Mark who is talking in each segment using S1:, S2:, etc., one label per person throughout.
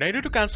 S1: ในฤดูกาล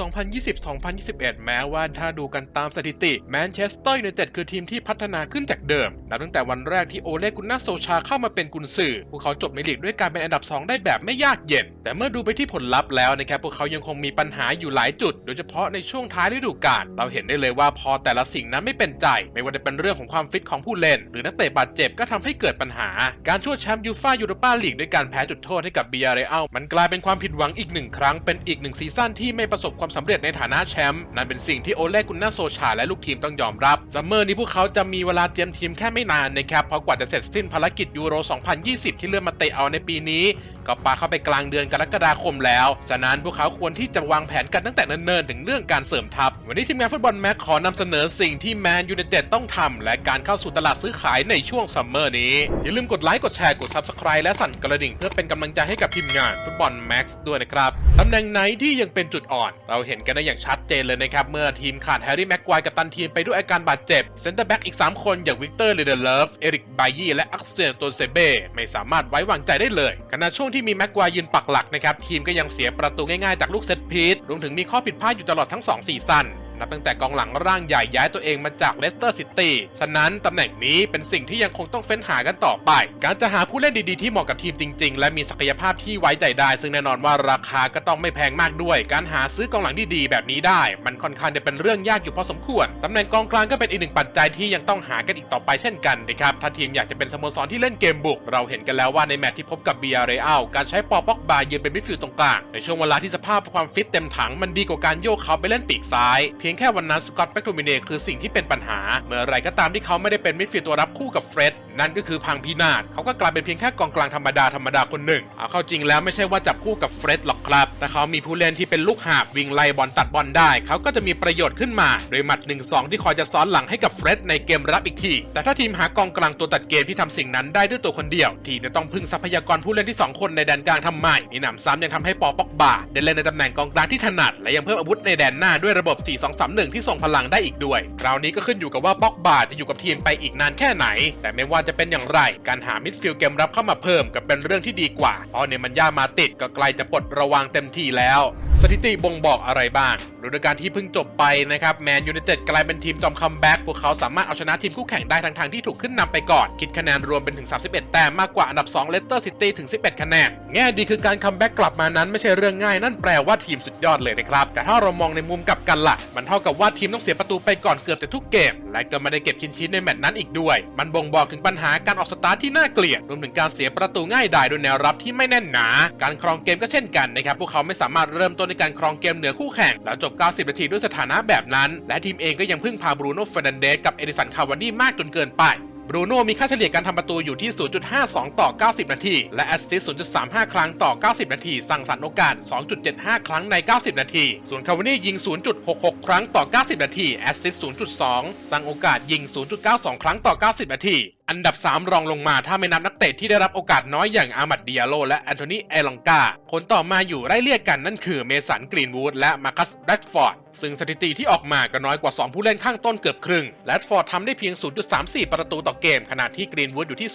S1: 2020-2021 แม้ว่าถ้าดูกันตามสถิติแมนเชสเตอร์ยูไนเต็ดคือทีมที่พัฒนาขึ้นจากเดิม นับตั้งแต่วันแรกที่โอเลกุนนาโซชาเข้ามาเป็นกุนซือพวกเขาจบในลีกด้วยการเป็นอันดับ 2 ได้แบบไม่ยากเย็น แต่เมื่อดูไปที่ผลลัพธ์แล้วนะครับพวกเขายังคงมีปัญหาอยู่หลายจุด โดยเฉพาะในช่วงท้ายฤดูกาลเราเห็นได้เลยว่าพอแต่ละสิ่งนั้นไม่เป็นใจ ไม่ว่าจะเป็นเรื่องของความฟิตของผู้เล่น หรือนักเตะบาดเจ็บก็ทำให้เกิดปัญหา การช่วยแชมป์ยูฟ่ายูโรปาลีกด้วยการแพ้จุดโทษให้กับเบียร์เรอัลมันกลายเป็นความผิดหวังอีกหนึ่งครั้งเป็นอีกหนึ่งซีซั่นที่ไม่ประสบความสำเร็จในฐานะแชมป์นั่นเป็นสิ่งที่โอเลกุนนาโซชาและลูกทีมต้องยอมรับซัมเมอร์นี้พวกเขาจะมีเวลาเตรียมทีมแค่ไม่นานนะครับเพราะกว่าจะเสร็จสิ้นภารกิจยูโร 2020 ที่เลื่อนมาเตะเอาในปีนี้ ก็ปาเข้าไปกลางเดือนกรกฎาคมแล้ว ฉะนั้นพวกเขาควรที่จะวางแผนกันตั้งแต่เนิ่นๆ ถึงเรื่องการเสริมทัพ วันนี้ทีมงานฟุตบอลแม็กขอนำเสนอสิ่งที่แมนยูไนเต็ดต้องทำและการเข้าสู่ตลาดซื้อขายในช่วงซัมเมอร์นี้ อย่าลืมกดไลค์กดแชร์กด Subscribe และสั่นกระดิ่งเพื่อเป็นกำลังใจให้กับทีมงานฟุตบอลแม็กซ์ด้วยนะครับตำแหน่งไหนที่ยังเป็นจุดอ่อน เราเห็นกันได้อย่างชัดเจนเลยนะครับเมื่อทีมขาดแฮร์รี่แม็กควายกับตันทีมไปด้วยอาการบาดเจ็บเซนเตอร์แบ็กอีก 3 คนอย่างวิกเตอร์เลเดเลฟเอริกไบยี่และอักเซลโตเซเบ้ไม่สามารถไว้วางใจได้เลยขณะช่วงที่ที่มีแม็กควายยืนปักหลักนะครับทีมก็ยังเสียประตูง่ายๆจากลูกเซตพีทรวมถึงมีข้อผิดพลาดอยู่ตลอดทั้ง 2 ซีซั่น นับตั้งแต่กองหลังร่างใหญ่ย้ายตัวเองมาจากเลสเตอร์ซิตี้ ฉะนั้นตำแหน่งนี้เป็นสิ่งที่ยังคงต้องเฟ้นหากันต่อไป การจะหาผู้เล่นดีๆที่เหมาะกับทีมจริง ๆ และมีศักยภาพที่ไว้ใจได้ ซึ่งแน่นอนว่าราคาก็ต้องไม่แพงมากด้วย การหาซื้อกองหลังดีๆแบบนี้ได้ มันค่อนข้างจะเป็นเรื่องยากอยู่พอสมควร ตำแหน่งกองกลางก็เป็นอีกหนึ่งปัจจัยที่ยังต้องหากันอีกต่อไปเช่นกันนะครับ ถ้าทีมอยากจะเป็นสโมสรที่เล่นเกมบุก เราเห็นกันแล้วว่าในแมตช์ที่พบกับเบียร์เรอัลการใช้ปอป็อกบายืนเป็นมิดฟิลด์ตรงกลางในช่วงเวลาที่สภาพความฟิตเต็มถังมันดีกว่าการโยกเขาไปเล่นปีกซ้ายเพียียงแค่วันนั้นสกอตแบ็กโทมิเนคือสิ่งที่เป็นปัญหา เมื่อไรก็ตามที่เขาไม่ได้เป็นมิดฟิลด์ตัวรับคู่กับเฟร็ด นั่นก็คือพังพินาศเขาก็กลายเป็นเพียงแค่กองกลางธรรมดาธรรมดาคนหนึ่งเอาเข้าจริงแล้วไม่ใช่ว่าจับคู่กับเฟร็ดหรอกครับแต่เขามีผู้เล่นที่เป็นลูกหาบวิ่งไล่บอลตัดบอลได้ เขาก็จะมีประโยชน์ขึ้นมา โดยหมัด 1-2 ที่คอยจะซ้อนหลังให้กับเฟร็ดในเกมรับอีกที แต่ถ้าทีมหากองกลางตัวตัดเกมที่ทำสิ่งนั้นได้ด้วยตัวคนเดียว ทีมจะต้องพึ่งทรัพยากรผู้เล่นที่ 2 คนในแดนกลางทำไมมีหนำซ้ำยังทำให้ปอปอกบาได้เล่นในตำแหน่งกองกลางที่ถนัด และยังเพิ่มอาวุธในแดนหน้าด้วยระบบ 4-2-3-1 ที่ส่งพลังได้อีกด้วย คราวนี้ก็ขึ้นอยู่กับว่าปอกบาจะอยู่กับทีมไปอีกนานแค่ไหน แต่ไม่ว่าจะจะเป็นอย่างไร การหามิดฟิลด์เกมรับเข้ามาเพิ่มก็เป็นเรื่องที่ดีกว่า เพราะเนมันย่ามาติดก็ใกล้จะปลดระวังเต็มที่แล้ว สถิติบ่งบอกอะไรบ้างฤดูกาลที่เพิ่งจบไปนะครับแมนยูไนเต็ดกลายเป็นทีมจอมคัมแบ็กพวกเขาสามารถเอาชนะทีมคู่แข่งได้ทั้งทางที่ถูกขึ้นนำไปก่อน คิดคะแนนรวมเป็นถึง 31 แต้มมากกว่าอันดับ2เลสเตอร์ซิตี้ถึง 11 คะแนน แง่ดีคือการคัมแบ็กกลับมานั้นไม่ใช่เรื่องง่ายนั่นแปลว่าทีมสุดยอดเลยนะครับ แต่ถ้าเรามองในมุมกลับกันล่ะ มันเท่ากับว่าทีมต้องเสียประตูไปก่อนเกือบจะทุกเกม และก็ไม่ได้เก็บชิ้นชิ้นในแมตช์นั้นอีกด้วย มันบ่งบอกถึงปัญหาการออกสตาร์ทที่น่าเกลียดรวมถึงการเสียประตูง่ายดายโดยแนวรับที่ไม่แน่นหนา การครองเกมก็เช่นกันนะครับพวกเขาไม่สามารถเริ่มต้นในการครองเกมเหนือคู่แข่งแล้วจบ 90 นาทีด้วยสถานะแบบนั้น และทีมเองก็ยังพึ่งพาบรูโน่เฟรนันเดสกับเอดิสันคาวานี่มากจนเกินไปบรูโน่มีค่าเฉลี่ยการทำประตูอยู่ที่ 0.52 ต่อ 90 นาที และแอสซิสต์ 0.35 ครั้งต่อ 90 นาที สร้างสรรค์โอกาส 2.75 ครั้งใน 90 นาที ส่วนคาวานี่ยิง 0.66 ครั้งต่อ 90 นาที แอสซิสต์ 0.2 สร้างโอกาสยิง 0.92 ครั้งต่อ 90 นาที อันดับ 3 รองลงมาถ้าไม่นับนักเตะที่ได้รับโอกาสน้อยอย่างอามัดดิอาโลและแอนโทนีเอลองกาคนต่อมาอยู่ไล่เลี่ยกันนั่นคือเมสันกรีนวูดและมาคัสแรดฟอร์ดซึ่งสถิติที่ออกมาก็น้อยกว่า 2 ผู้เล่นข้างต้นเกือบครึ่งแรดฟอร์ดทำได้เพียง 0.34 ประตูต่อเกม ขณะที่กรีนวูดอยู่ที่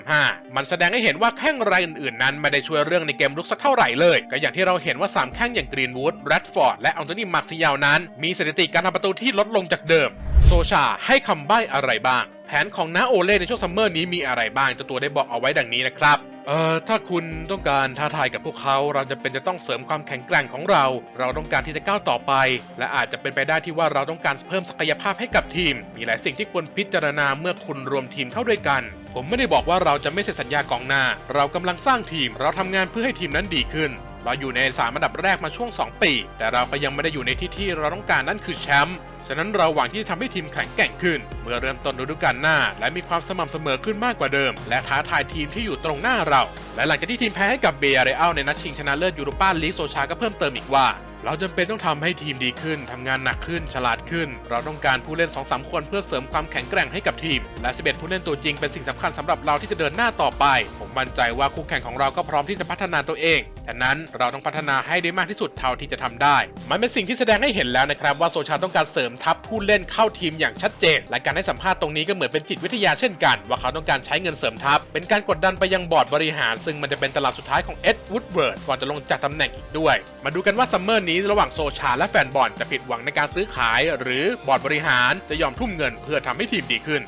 S1: 0.35 มันแสดงให้เห็นว่าแข้งรายอื่นๆนั้นไม่ได้ช่วยเรื่องในเกมลุกสักเท่าไหร่เลย ก็อย่างที่เราเห็นว่า 3 แข้งอย่างกรีนวูดแรดฟอร์ดและอัลโทนีมาร์ซิยาลนั้น มีสถิติการทำประตูที่ลดลงจากเดิม โซชาให้คำใบ้อะไรบ้าง แผนของน้าโอเล่ในช่วงซัมเมอร์นี้มีอะไรบ้างเจ้าตัวได้บอกเอาไว้ดังนี้นะครับเอ่อถ้าคุณต้องการท้าทายกับพวกเขาเราจะเป็นจะต้องเสริมความแข็งแกร่งของเรา เราต้องการที่จะก้าวต่อไป และอาจจะเป็นไปได้ที่ว่าเราต้องการเพิ่มศักยภาพให้กับทีม มีหลายสิ่งที่ควรพิจารณาเมื่อคุณรวมทีมเข้าด้วยกัน ผมไม่ได้บอกว่าเราจะไม่เซ็นสัญญากองหน้า เรากำลังสร้างทีม เราทำงานเพื่อให้ทีมนั้นดีขึ้น เราอยู่ในสามอันดับแรกมาช่วง 2 ปี แต่เราก็ยังไม่ได้อยู่ในที่ที่เราต้องการนั่นคือแชมป์ ฉะนั้นเราหวังที่จะทำให้ทีมแข็งแกร่งขึ้น เมื่อเริ่มต้นฤดูกาลหน้า และมีความสม่ำเสมอขึ้นมากกว่าเดิม และท้าทายทีมที่อยู่ตรงหน้าเรา และหลังจากที่ทีมแพ้ให้กับเบียร์เรอัลในนัดชิงชนะเลิศยูโรปาลีกโซชาก็เพิ่มเติมอีกว่าเราจำเป็นต้องทำให้ทีมดีขึ้นทำงานหนักขึ้น ฉลาดขึ้น เราต้องการผู้เล่น2-3คนเพื่อเสริมความแข็งแกร่งให้กับทีม และ 11 ผู้เล่นตัวจริงเป็นสิ่งสำคัญสำหรับเราที่จะเดินหน้าต่อไป ผมมั่นใจว่าคู่แข่งของเราก็พร้อมที่จะพัฒนาตัวเอง ฉะนั้นเราต้องพัฒนาให้ได้มากที่สุดเท่าที่จะทำได้ มันเป็นสิ่งที่แสดงให้เห็นแล้วนะครับว่าโซชาต้องการเสริมทัพผู้เล่นเข้าทีมอย่างชัดเจน และการให้สัมภาษณ์ตรงนี้ก็เหมือนเป็นจิตวิทยาเช่นกัน ว่าเขาต้องการใช้เงินเสริมทัพ เป็นการกดดันไปยังบอร์ดบริหาร ซึ่งมันจะเป็นตลาดสุดท้ายของเอ็ดวูดเวิร์ดก่อนจะลงจากตำแหน่งอีกด้วย มาดูกันว่าซัมเมอร์นี้ระหว่างโซชาและแฟนบอลจะผิดหวังในการซื้อขาย หรือบอร์ดบริหารจะยอมทุ่มเงินเพื่อทำให้ทีมดีขึ้น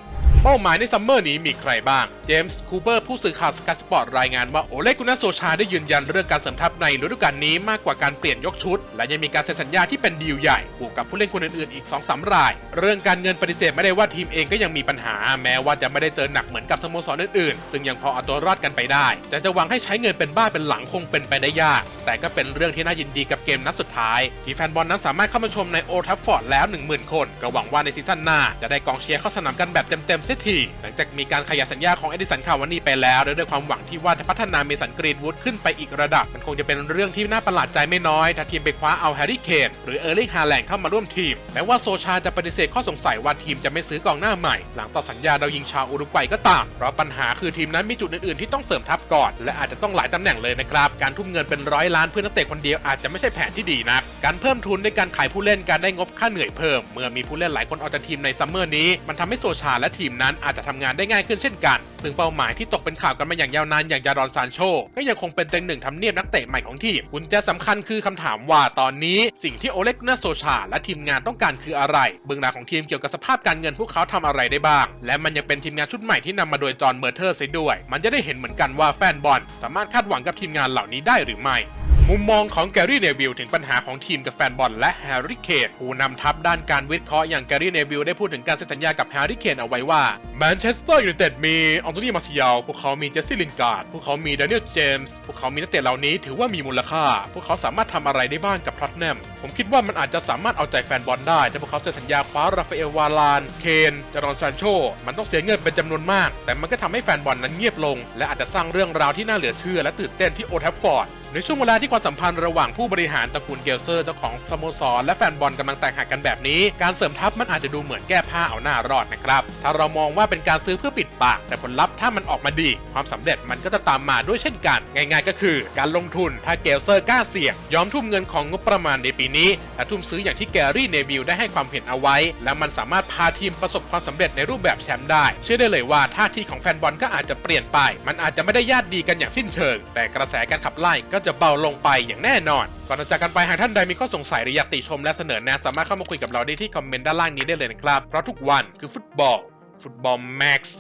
S1: เป้าหมายในซัมเมอร์นี้มีใครบ้าง เจมส์คูเปอร์ผู้สื่อข่าวสกายสปอร์ตรายงานว่าโอเลกุนาโซชาได้ยืนยันเรื่องการเสริมทัพในฤดูกาลนี้มากกว่าการเปลี่ยนยกชุด และยังมีการเซ็นสัญญาที่เป็นดีลใหญ่บวกกับผู้เล่นคนอื่นๆอีก2-3ราย เรื่องการเงินปฏิเสธไม่ได้ว่าทีมเองก็ยังมีปัญหา แม้ว่าจะไม่ได้เจอหนักเหมือนกับสโมสรอื่นๆ ซึ่งยังพอเอาตัวรอดกันไปได้ แต่จะหวังให้ใช้เงินเป็นบ้าเป็นหลังคงเป็นไปได้ยาก แต่ก็เป็นเรื่องที่น่ายินดีกับเกมนัดสุดท้ายที่แฟนบอลนั้นสามารถเข้ามาชมในโอทัฟฟอร์ดแล้ว 10,000 คน ก็หวังว่าในซีซั่นหน้าจะได้กองเชียร์เข้าสนามกันแบบเต็มๆเสียทีหลังจากมีการขยายสัญญาของเอดิสันคาวานี่ไปแล้วด้วยความหวังที่ว่าจะพัฒนาเมสันกรีนวูดขึ้นไปอีกระดับ มันคงจะเป็นเรื่องที่น่าประหลาดใจไม่น้อย ถ้าทีมไปคว้าเอาแฮร์รี่เคนหรือเออร์ลิงฮาแลนด์เข้ามาร่วมทีมแม้ว่าโซชาจะปฏิเสธข้อสงสัยว่าทีมจะไม่ซื้อกองหน้าใหม่ หลังต่อสัญญาดาวยิงชาวอุรุกวัยก็ตาม เพราะปัญหาคือทีมนั้นมีจุดอื่นๆที่ต้องเสริมทัพก่อน และอาจจะต้องหลายตำแหน่งเลยนะครับการทุ่มเงินเป็นร้อยล้านเพื่อนักเตะคนเดียวอาจจะไม่ใช่แผนที่ดีนัการเพิ่มทุนด้วยการขายผู้เล่นการได้งบค่าเหนื่อยเพิ่ม เมื่อมีผู้เล่นหลายคนออกจากทีมในซัมเมอร์นี้มันทำให้โซชาและทีมนั้นอาจจะทำงานได้ง่ายขึ้นเช่นกัน ซึ่งเป้าหมายที่ตกเป็นข่าวกันมาอย่างยาวนานอย่างจารอนซานโชก็ยังคงเป็นเต็งหนึ่งทำเนียบนักเตะใหม่ของทีมกุญแจสำคัญคือคำถามว่าตอนนี้สิ่งที่โอเล็กนาโซชา และทีมงานต้องการคืออะไร เบื้องหลังของทีมเกี่ยวกับสภาพการเงินพวกเขาทำอะไรได้บ้าง และมันยังเป็นทีมงานชุดใหม่ที่นำมาโดยจอห์นเมอร์เทอร์เสียด้วย มันจะได้เห็นเหมือนกันว่าแฟนบอลสามารถคาดหวังกับทีมงานเหล่านี้ได้หรือไม่ มุมมองของแกรี่เนวิลถึงปัญหาของทีมกับแฟนบอลและแฮร์รี่เคนผู้นำทัพด้านการวิเคราะห์อย่างแกรี่เนวิลได้พูดถึงการเซ็นสัญญากับแฮร์รี่เคนเอาไว้ว่าแมนเชสเตอร์ยูไนเต็ดมีอัลโตนีมาซิยาลพวกเขามีเจสซี่ลินการ์ดพวกเขามีดานิเอลเจมส์พวกเขามีนักเตะเหล่านี้ถือว่ามีมูลค่า พวกเขาสามารถทำอะไรได้บ้างกับพลัตแนมผมคิดว่ามันอาจจะสามารถเอาใจแฟนบอลได้ถ้าพวกเขาเซ็นสัญญาคว้าราฟาเอลวาลาน เคนจารอนซานโช มันต้องเสียเงินเป็นจำนวนมาก แต่มันก็ทำให้แฟนบอลนั้นเงียบลง และอาจจะสร้างเรื่องราวที่น่าเหลือเชื่อและตื่นเต้นที่โอทัฟฟอร์ดในช่วงเวลาที่ความสัมพันธ์ระหว่างผู้บริหารตระกูลเกลเซอร์เจ้าของสโมสรและแฟนบอลกำลังแตกหักกันแบบนี้ การเสริมทัพมันอาจจะดูเหมือนแก้ผ้าเอาหน้ารอดนะครับ ถ้าเรามองว่าเป็นการซื้อเพื่อปิดปาก แต่ผลลัพธ์ถ้ามันออกมาดี ความสำเร็จมันก็จะตามมาด้วยเช่นกัน ง่ายๆก็คือ การลงทุนถ้าเกลเซอร์กล้าเสี่ยง ยอมทุ่มเงินของงบประมาณในปีนี้และทุ่มซื้ออย่างที่แกรี่เนวิลได้ให้ความเห็นเอาไว้ และมันสามารถพาทีมประสบความสำเร็จในรูปแบบแชมป์ได้ เชื่อได้เลยว่าท่าทีของแฟนบอลก็อาจจะเปลี่ยนไป มันอาจจะไม่ได้ญาติดีกันอย่างสิ้นเชิง แต่กระแสการขับไล่ก็จะเบาลงไปอย่างแน่นอน ก่อนจะจากกันไปหากท่านใดมีข้อสงสัยหรืออยากติชมและเสนอแนะสามารถเข้ามาคุยกับเราได้ที่คอมเมนต์ด้านล่างนี้ได้เลยนะครับ เพราะทุกวันคือฟุตบอล ฟุตบอลแม็กซ์